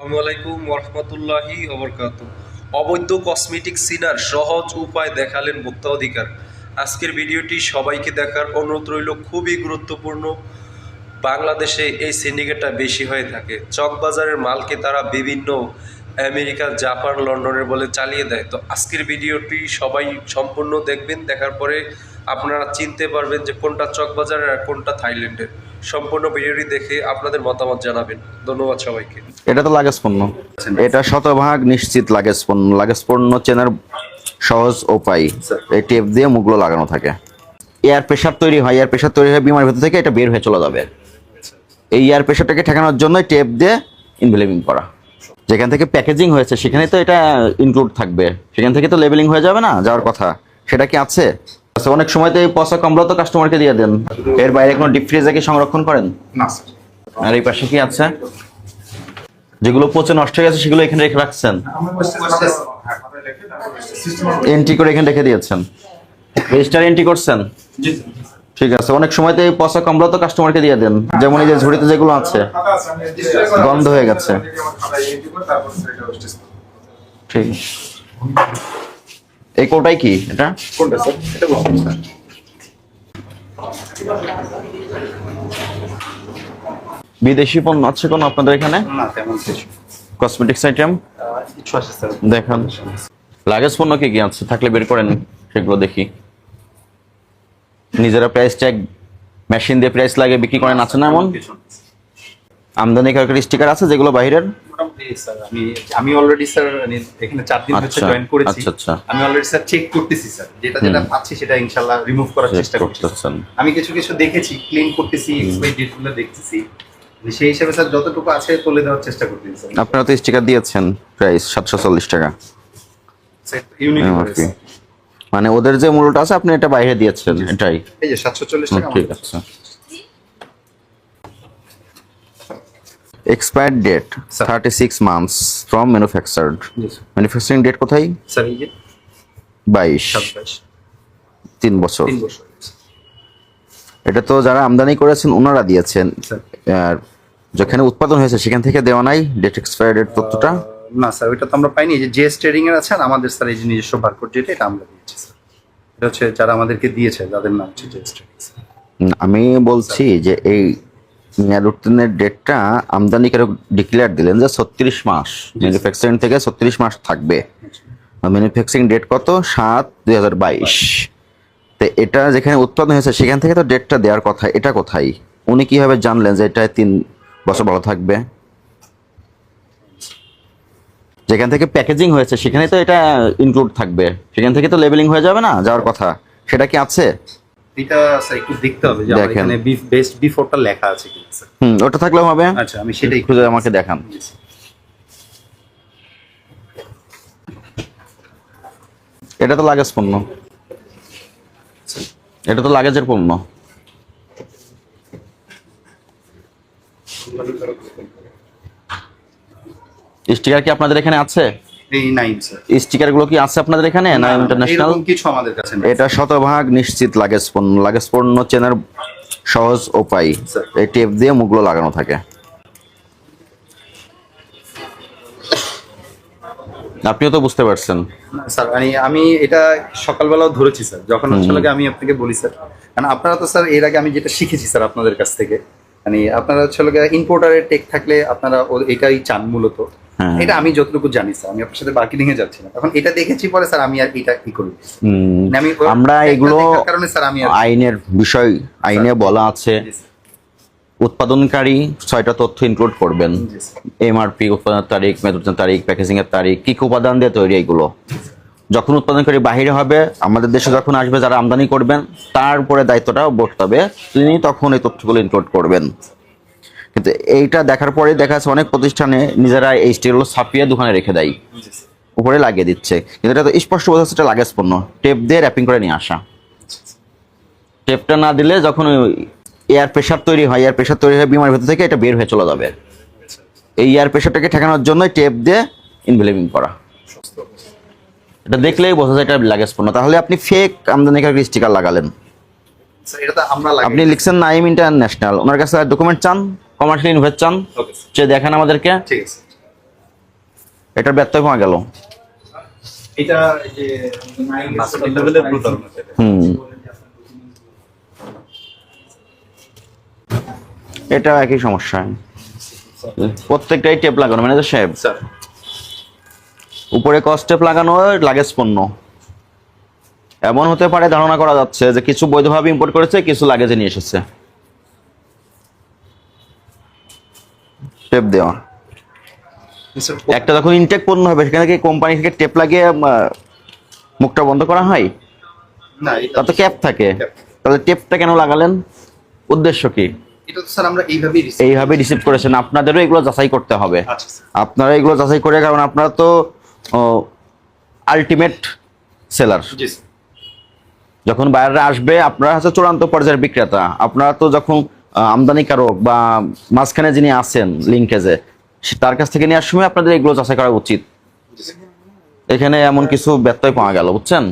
আসসালামু আলাইকুম ওরহমতুল্লাহি ওবরকাত অবৈধ কসমেটিক সিনার সহজ উপায় দেখালেন ভোক্তা অধিকার। আজকের ভিডিওটি সবাইকে দেখার অনুরোধ রইল, খুবই গুরুত্বপূর্ণ। বাংলাদেশে এই সিন্ডিকেটটা বেশি হয়ে থাকে। চকবাজারের মালকে তারা বিভিন্ন আমেরিকা, জাপান, লন্ডনের বলে চালিয়ে দেয়। তো আজকের ভিডিওটি সবাই সম্পূর্ণ দেখবেন, দেখার পরে আপনারা চিনতে পারবেন যে কোনটা চকবাজারের আর কোনটা থাইল্যান্ডের। সম্পূর্ণ ভিডিওটি দেখে আপনাদের মতামত জানাবেন। ধন্যবাদ সবাইকে। এটা তো লাগেজ পণ্য এটা শতভাগ নিশ্চিত লাগেজ পণ্য লাগেজ পণ্য চেনার সহজ উপায়। এই টেপ দিয়ে মুখগুলো লাগানো থাকে। এয়ার প্রেশার তৈরি হয়। এয়ার প্রেশার তৈরি হয় বিমার ভেতর থেকে এটা বের হয়ে চলে যাবে। এই এয়ার প্রেশারটাকে ঠেকানোর জন্য টেপ দিয়ে ইনভেলিভিং করা। যেখান থেকে প্যাকেজিং হয়েছে সেখানে তো এটা ইনক্লুড থাকবে। সেখান থেকে তো লেবেলিং হয়ে যাবে না যাওয়ার কথা। সেটা কি আছে? আচ্ছা, অনেক সময় তো এই পচা কমলা তো কাস্টমারকে দিয়ে দেন। এর বাইরে কোনো ডিপ ফ্রিজে কি সংরক্ষণ করেন? না স্যার আর এই পাশে কি আছে? যেগুলো পচে নষ্ট হয়ে গেছে সেগুলো এখানে রেখে রাখছেন? এন্ট্রি করে এখানে রেখে দিয়েছেন। রেজিস্টার এন্ট্রি করছেন? ঠিক আছে অনেক সময় তো এই পচা কমলা তো কাস্টমারকে দিয়ে দেন। যেমন এই যে ঝুড়িতে যেগুলো আছে গন্ধ হয়ে গেছে। ঠিক। এই কোটাই কি এটা? কোনটা স্যার এটা বলুন। স্যার বিদেশি পণ্য আছে কোনো আপনাদের এখানে? না তেমন কিছু। কসমেটিক্স আইটেম আহ, কিছু আছে স্যার। দেখান। লাগেজ পণ্য কি কি আছে? থাকলে বের করেন সেগুলো দেখি। নিজেরা প্রাইস ট্যাগ মেশিন দিয়ে প্রাইস লাগে বিক্রি করেন আছে না এমন? আমদানি। আমদানিকারকের স্টিকার আছে যেগুলো বাইরের মোটামুটি স্যার আমি আমি অলরেডি স্যার এখানে চার দিন হচ্ছে আচ্ছা, জয়েন করেছি। আচ্ছা, আচ্ছা। আমি অলরেডি স্যার চেক করতেছি স্যার যেটা যেটা পাচ্ছি সেটা ইনশাআল্লাহ রিমুভ করার চেষ্টা করছি আমি কিছু কিছু দেখেছি ক্লিন করতেছি এক্সপায়ারি ডেটগুলো দেখতেছি। মানে সেই হিসাবে স্যার যতটুকু আছে তুলে দেওয়ার চেষ্টা করতেছি স্যার আপনারা তো স্টিকার দিয়েছেন প্রাইস সাতশো চল্লিশ টাকা। মানে ওদের যে মূল্যটা আছে আপনি এটা বাইরে দিয়েছেন এটাই। এই যে সাতশো চল্লিশ টাকা ঠিক আমাদের। আছে। Expire date. Thirty six months from manufactured manufacturing date কোথায়? বাইশ। তিন বছর। বছর এটা তো যারা আমদানি করেছেন ওনারা দিয়েছেন। স্যার আর যেখানে উৎপাদন হয়েছে সেখান থেকে দেওয়া নাই ডেট এক্সপায়ার ডেট তথ্যটা? না স্যার ওইটা তো আমরা পাইনি। যে জেএস ট্রেডিং এর আছে আর আমাদের স্যার এই যে নিজস্ব বারকোড যেটা এটা আমরা দিয়েছি স্যার এটা হচ্ছে যারা আমাদেরকে দিয়েছে যাদের নাম হচ্ছে জেএস ট্রেডিং আমি বলছি যে এই উত্তীর্ণের ডেটটা আমদানিকারক ডিক্লেয়ার দিলেন যে ছত্রিশ মাস ম্যানুফ্যাকচারিং থেকে ছত্রিশ মাস থাকবে। ম্যানুফ্যাকচারিং ডেট কত? সাত দুই হাজার বাইশ। তো এটা যেখানে উৎপাদন হয়েছে, সেখান থেকে তো ডেটটা দেওয়ার কথা, এটা কোথায়? উনি কীভাবে জানলেন যে এটা তিন বছর ভালো থাকবে? যেখান থেকে প্যাকেজিং হয়েছে, সেখানে তো এটা ইনক্লুড থাকবে। সেখান থেকে তো লেবেলিং হয়ে যাবে না, যাওয়ার কথা। সেটা কি আছে? এটা স্যার একটু দেখতে হবে যে আমার এখানে বিফ বেস্ট বিফোরটা লেখা আছে কি স্যার হুম ওটা থাকলেও হবে? আচ্ছা আমি সেটাই খুঁজে আমাকে দেখান। এটা তো লাগেজ পণ্য। এটা তো লাগেজের পণ্য। স্টিকার কি আপনাদের এখানে আছে? স্টিকারগুলো কি আছে আপনাদের এখানে না ইন্টারন্যাশনাল কিছু আমাদের কাছে এটা শতভাগ নিশ্চিত লাগেজ পণ্য। লাগেজ পণ্য চেনার সহজ উপায়। এই টেপ দিয়ে মুখগুলো লাগানো থাকে। আপনিও তো বুঝতে পারছেন। স্যার মানে আমি এটা সকালবেলাও ধরেছি স্যার যখন আসলে আমি আপনাকে বলি স্যার কারণ আপনারা তো স্যার এর আগে আমি যেটা শিখেছি স্যার আপনাদের কাছ থেকে মানে আপনারা হচ্ছে ইম্পোর্টারের টেক থাকলে আপনারা এটাই চান মূলত। এটা আমি যতটুকু জানি স্যার। আমি আপনার সাথে মার্কেটিং এ যাচ্ছি না। এখন এটা দেখেছি পরে স্যার আমি আর এটা কি করি। মানে আমি আমরা এগুলো কারণে স্যার আমি আইনের বিষয় আইনে বলা আছে। উৎপাদনকারী ছয়টা তথ্য ইনক্লুড করবেন। এমআরপি উৎপাদনের তারিখ মেয়াদোত্তীর্ণের তারিখ প্যাকেজিং এর তারিখ কি কি উপাদান দিয়ে তৈরি এগুলো। যখন উৎপাদনকারী বাহিরে হবে আমাদের দেশে যখন আসবে যারা আমদানি করবেন তারপরে দায়িত্বটা বসতে হবে তিনি তখন এই তথ্যগুলো ইনক্লুড করবেন। কিন্তু এইটা দেখার পরে দেখা যাচ্ছে অনেক প্রতিষ্ঠানে নিজেরা এই স্টিলগুলো ছাপিয়ে দোকানে রেখে দেয়। উপরে লাগিয়ে দিচ্ছে। কিন্তু এটা তো স্পষ্ট বোঝা যাচ্ছে এটা লাগেজ পণ্য টেপ দিয়ে র্যাপিং করে নিয়ে আসা। টেপটা না দিলে যখন এয়ার প্রেশার তৈরি হয় এয়ার প্রেশার তৈরি হয় বিমার ভেতর থেকে এটা বের হয়ে চলে যাবে। এই এয়ার প্রেশারটাকে ঠেকানোর জন্য টেপ দিয়ে ইনভেলিভিং করা। এটা দেখলেই বোঝা যায় এটা লাগেজ পণ্য তাহলে আপনি ফেক আমদানিকারক স্টিকার লাগালেন। আপনি লিখছেন নাইম ইন্টারন্যাশনাল। ওনার কাছে ডকুমেন্ট চান? কমার্শিয়াল ইনভেস্ট চান। সে দেখেন আমাদেরকে। ঠিক আছে এটার ব্যত্যয় পাওয়া গেল। এটা যে। হুম। এটা একই সমস্যা। প্রত্যেকটাই টেপ লাগানো ম্যানেজার সাহেব স্যার উপরে কস্ট টেপ লাগানো লাগেজ পণ্য। এমন হতে পারে ধারণা করা যাচ্ছে যে কিছু বৈধভাবে ইম্পোর্ট করেছে কিছু লাগেজে নিয়ে এসেছে। টেপ দেওয়া। একটা যখন ইনটেক পণ্য হবে সেখানে কি কোম্পানি থেকে টেপ লাগিয়ে মুখটা বন্ধ করা হয়? না তা তো ক্যাপ থাকে। তাহলে টেপটা কেন লাগালেন? উদ্দেশ্য কি? এটা তো স্যার আমরা এইভাবেই এইভাবে রিসিভ করেছেন। আপনাদেরও এগুলো যাচাই করতে হবে। আচ্ছা আপনারা এগুলো যাচাই করে কারণ আপনারা তো আলটিমেট সেলার যখন বাইরে আসবে আপনারা হচ্ছে চূড়ান্ত পর্যায়ের বিক্রেতা। আপনারা তো যখন আমদানিকারক বা মাঝখানে যিনি আছেন লিঙ্কেজে তার কাছ থেকে নেওয়ার সময় আপনাদের এগুলো যাচাই করা উচিত। এখানে এমন কিছু ব্যত্যয় পাওয়া গেল, বুঝছেন?